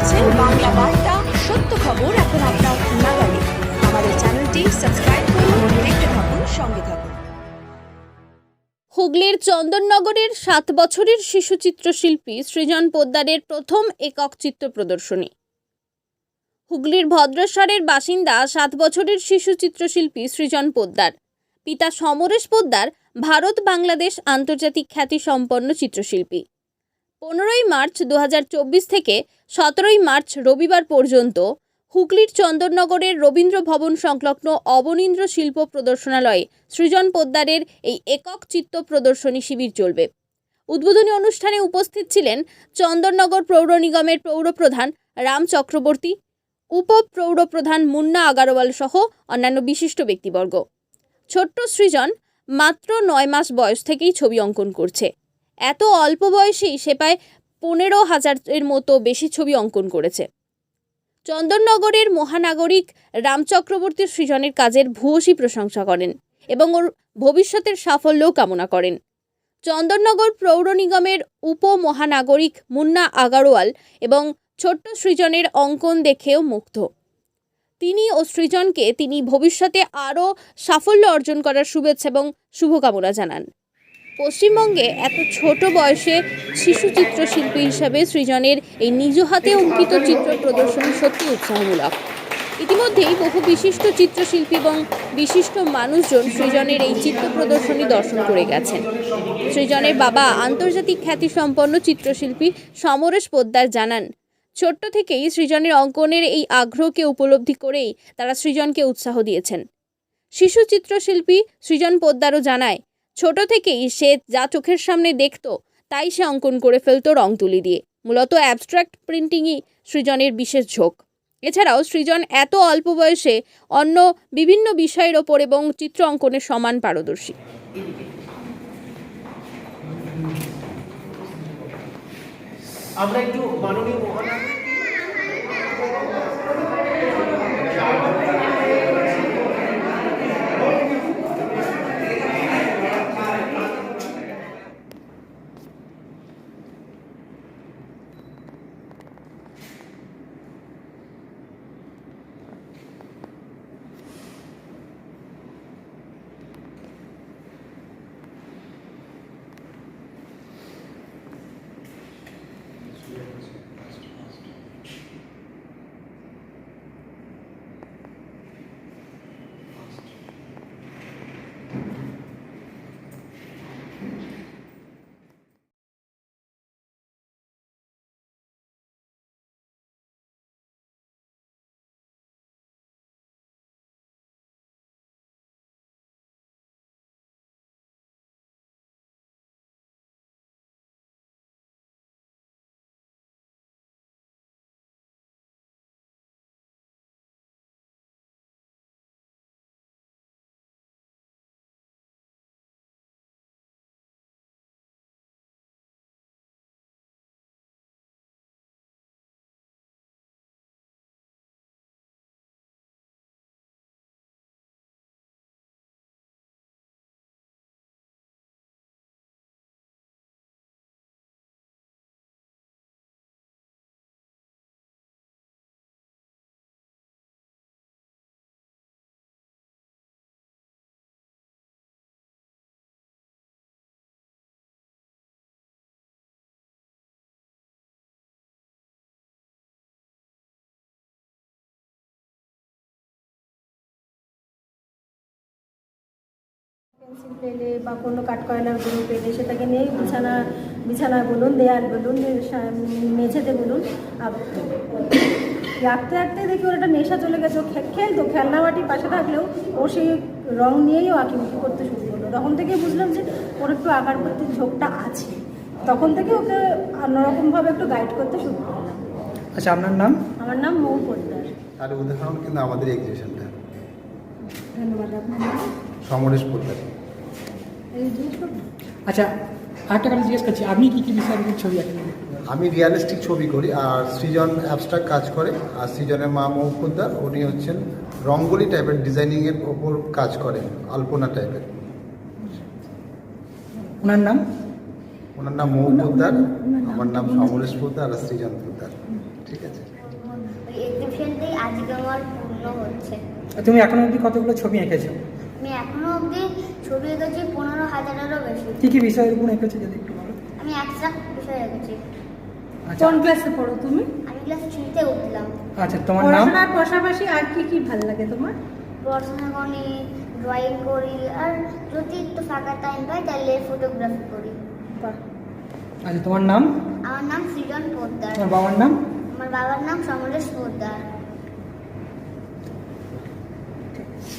দেখছেন বাংলা বার্তা, সত্য খবর এখন আপনার নাগালে। আমাদের চ্যানেলটি সাবস্ক্রাইব করুন, দেখতে থাকুন, সঙ্গে থাকুন। হুগলির চন্দননগরের সাত বছরের শিশু চিত্রশিল্পী সৃজন পোদ্দারের প্রথম একক চিত্র প্রদর্শনী। হুগলির ভদ্রেশ্বরের বাসিন্দা সাত বছরের শিশু চিত্রশিল্পী সৃজন পোদ্দার। পিতা সমরেশ পোদ্দার ভারত বাংলাদেশ আন্তর্জাতিক খ্যাতি সম্পন্ন চিত্রশিল্পী। পনেরোই মার্চ দু হাজার চব্বিশ থেকে সতেরোই মার্চ রবিবার পর্যন্ত হুগলির চন্দননগরের রবীন্দ্র ভবন সংলগ্ন অবনীন্দ্র শিল্প প্রদর্শনালয়ে সৃজন পোদ্দারের এই একক চিত্র প্রদর্শনী শিবির চলবে। উদ্বোধনী অনুষ্ঠানে উপস্থিত ছিলেন চন্দননগর পৌর নিগমের পৌরপ্রধান রাম চক্রবর্তী, উপ পৌরপ্রধান মুন্না আগারওয়াল সহ অন্যান্য বিশিষ্ট ব্যক্তিবর্গ। ছোট্ট সৃজন মাত্র নয় মাস বয়স থেকেই ছবি অঙ্কন করছে। এত অল্প বয়সেই সে প্রায় পনেরো হাজারের মতো বেশি ছবি অঙ্কন করেছে। চন্দননগরের মহানাগরিক রাম চক্রবর্তী সৃজনের কাজের ভূয়সী প্রশংসা করেন এবং ওর ভবিষ্যতের সাফল্যও কামনা করেন। চন্দননগর পৌর নিগমের উপমহানাগরিক মুন্না আগারওয়াল এবং ছোট্ট সৃজনের অঙ্কন দেখেও মুগ্ধ। তিনি ও সৃজনকে তিনি ভবিষ্যতে আরও সাফল্য অর্জন করার শুভেচ্ছা এবং শুভকামনা জানান। পশ্চিমবঙ্গে এত ছোট বয়সে শিশু চিত্রশিল্পী হিসাবে সৃজনের এই নিজ হাতে অঙ্কিত চিত্র প্রদর্শনী সত্যি উৎসাহমূলক। ইতিমধ্যেই বহু বিশিষ্ট চিত্রশিল্পী এবং বিশিষ্ট মানুষজন সৃজনের এই চিত্র প্রদর্শনী দর্শন করে গেছেন। সৃজনের বাবা আন্তর্জাতিক খ্যাতিসম্পন্ন চিত্রশিল্পী সমরেশ পোদ্দার জানান, ছোট্ট থেকেই সৃজনের অঙ্কনের এই আগ্রহকে উপলব্ধি করেই তারা সৃজনকে উৎসাহ দিয়েছেন। শিশু চিত্রশিল্পী সৃজন পোদ্দারও জানায় ছোট থেকেই সে যা চোখের সামনে দেখত, তাই সে অঙ্কন করে ফেলতো রং তুলি দিয়ে। মূলত অ্যাবস্ট্রাক্ট প্রিন্টিংই সৃজনের বিশেষ ঝোঁক। এছাড়াও সৃজন এত অল্প বয়সে অন্য বিভিন্ন বিষয়ের ওপর এবং চিত্র অঙ্কনে সমান পারদর্শী। আমরা একটু মাননীয় মহানায়ক পেন্সিল পেলে বা কোনো কাঠকয়লার গুঁড়ো পেলে সেটাকে নিয়েই বিছানা বিছানায় বলুন দেয়াল বলুন মেঝেতে বলুন আঁকতে আঁকতে দেখি ওর একটা নেশা চলে গেছে। ও খে- খেলতো খেলনা বাটি পাশে থাকলেও ও সেই রং নিয়েই ও আঁকিবুকি করতে শুরু করল। তখন থেকেই বুঝলাম যে ওর একটু আঁকার প্রতি ঝোঁকটা আছে। তখন থেকে ওকে অন্যরকমভাবে একটু গাইড করতে শুরু করলাম। আচ্ছা আপনার নাম? আমার নাম মৌ পোদ্দার। তার উদাহরণ কিন্তু আমাদের এক্সিবিশনটা ধন্যবাদ আপনার নাম সমরেশ পোদ্দার। আচ্ছা আরেকটা কথা জিজ্ঞেস করছি আপনি কি কি উপর ছবি আঁকেন? আমি রিয়ালিস্টিক ছবি করি আর সৃজন অ্যাবস্ট্রাক্ট কাজ করে আর সৃজনের মা মৌ পোদ্দার উনি হচ্ছেন রঙ্গোলি টাইপের ডিজাইনিংয়ের ওপর কাজ করেন আলপনা টাইপের ওনার নাম? ওনার নাম মৌ পোদ্দার আমার নাম সমরেশ পোদ্দার আর সৃজন পোদ্দার ঠিক আছে? তুমি এখনও অবধি কতগুলো ছবি এঁকেছো আমি এখনও অবধি ছবি এঁকেছি পনেরো হাজারেরও বেশি। কি কি বিষয়ের উপর এঁকেছো যদি একটু বলো? আমি একশো বিষয় এঁকেছি। আচ্ছা। কোন ক্লাসে পড়ো তুমি? আমি ক্লাস থ্রিতে উঠলাম। আচ্ছা তোমার নাম? পড়াশোনার পাশাপাশি আর কি কি ভালো লাগে তোমার? পড়াশোনা করি ড্রয়িং করি আর যদি একটু ফাঁকা টাইম পাই তাহলে ফটোগ্রাফি করি। আচ্ছা তোমার নাম? আমার নাম সৃজন পোদ্দার। তোমার বাবার নাম? আমার বাবার নাম সমরেশ পোদ্দার।